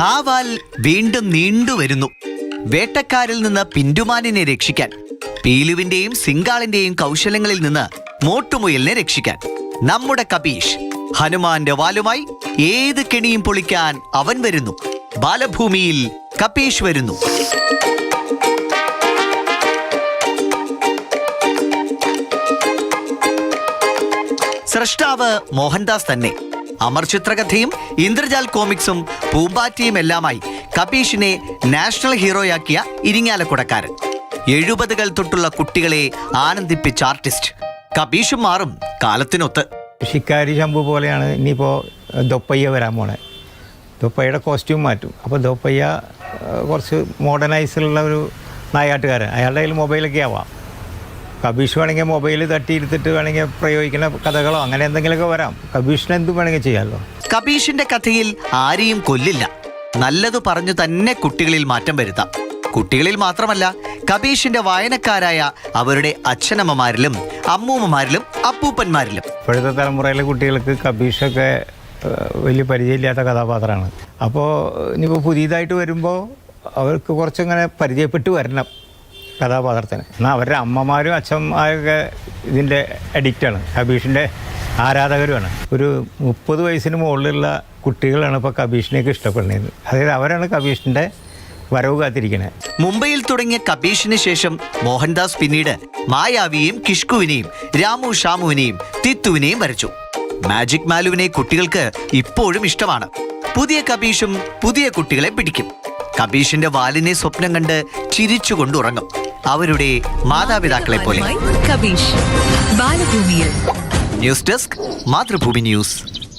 ആ വാൽ വീണ്ടും നീണ്ടുവരുന്നു വേട്ടക്കാരിൽ നിന്ന് പിന്റുമാനിനെ രക്ഷിക്കാൻ പീലുവിന്റെയും സിംഗാളിന്റെയും കൗശലങ്ങളിൽ നിന്ന് മോട്ടുമുയലിനെ രക്ഷിക്കാൻ. നമ്മുടെ കപീഷ് ഹനുമാന്റെ വാലുമായി ഏത് കെണിയും പൊളിക്കാൻ അവൻ വരുന്നു. ബാലഭൂമിയിൽ കപീഷ് വരുന്നു. സ്രഷ്ടാവ് മോഹൻദാസ് തന്നെ. അമർ ചിത്രകഥയും ഇന്ദ്രജാൽ കോമിക്സും പൂമ്പാറ്റിയും എല്ലാമായി കപീഷിനെ നാഷണൽ ഹീറോയാക്കിയ ഇരിങ്ങാലക്കുടക്കാരൻ. എഴുപതുകൾ തൊട്ടുള്ള കുട്ടികളെ ആനന്ദിപ്പിച്ച ആർട്ടിസ്റ്റ്. കപീഷും മാറും കാലത്തിനൊത്ത്. ശിക്കാരി ശംഭു പോലെയാണ് ഇനിയിപ്പോൾ ദൊപ്പയ്യ വരാൻ പോണേ. ദൊപ്പയ്യയുടെ കോസ്റ്റ്യൂം മാറ്റും. അപ്പോൾ ദൊപ്പയ്യ കുറച്ച് കുറച്ച് മോഡേണൈസിലുള്ള ഒരു നായാട്ടുകാരൻ. അയാളുടെ കയ്യിൽ മൊബൈലൊക്കെ ആവാം. കബീഷ് വേണമെങ്കിൽ മൊബൈൽ തട്ടിയിരുത്തിട്ട് വേണമെങ്കിൽ പ്രയോഗിക്കുന്ന കഥകളോ അങ്ങനെ എന്തെങ്കിലുമൊക്കെ വരാം. കബീഷിന് എന്തും വേണമെങ്കിൽ ചെയ്യാമല്ലോ കബീഷിന്റെ കഥയിൽ ആരെയും കൊല്ലില്ല. നല്ലത് പറഞ്ഞു തന്നെ കുട്ടികളിൽ മാറ്റം വരുത്താം. കുട്ടികളിൽ മാത്രമല്ല കബീഷിന്റെ വായനക്കാരായ അവരുടെ അച്ഛനമ്മമാരിലും അമ്മൂമ്മമാരിലും അപ്പൂപ്പന്മാരിലും. ഇപ്പോഴത്തെ തലമുറയിലെ കുട്ടികൾക്ക് കബീഷൊക്കെ വലിയ പരിചയമില്ലാത്ത കഥാപാത്രമാണ് അപ്പോൾ ഇനിയിപ്പോൾ പുതിയതായിട്ട് വരുമ്പോൾ അവർക്ക് കുറച്ചങ്ങനെ പരിചയപ്പെട്ട് വരണം. കഥാപാത്രത്തിന്. എന്നാൽ അവരുടെ അമ്മമാരും അച്ഛന്മാരൊക്കെ ഇതിന്റെ അഡിക്റ്റാണ് കബീഷിന്റെ ആരാധകരുമാണ്. ഒരു മുപ്പത് വയസ്സിന് മുകളിലുള്ള കുട്ടികളാണ് ഇപ്പോൾ കബീഷിനെയൊക്കെ ഇഷ്ടപ്പെടുന്നത്. അതായത് അവരാണ് കബീഷിന്റെ വരവ് കാത്തിരിക്കുന്നത് മുംബൈയിൽ തുടങ്ങിയ കബീഷിന് ശേഷം മോഹൻദാസ് പിന്നീട് മായാവിയെയും കിഷ്കുവിനെയും രാമു ഷാമുവിനെയും തിത്തുവിനെയും വരച്ചു. മാജിക് മാലുവിനെ കുട്ടികൾക്ക് ഇപ്പോഴും ഇഷ്ടമാണ്. പുതിയ കബീഷും പുതിയ കുട്ടികളെ പിടിക്കും. കബീഷിന്റെ വാലിനെ സ്വപ്നം കണ്ട് ചിരിച്ചുകൊണ്ടുറങ്ങും. അവരുടെ മാതാപിതാക്കളെ പോലെ ന്യൂസ് ഡെസ്ക് മാതൃഭൂമി ന്യൂസ്.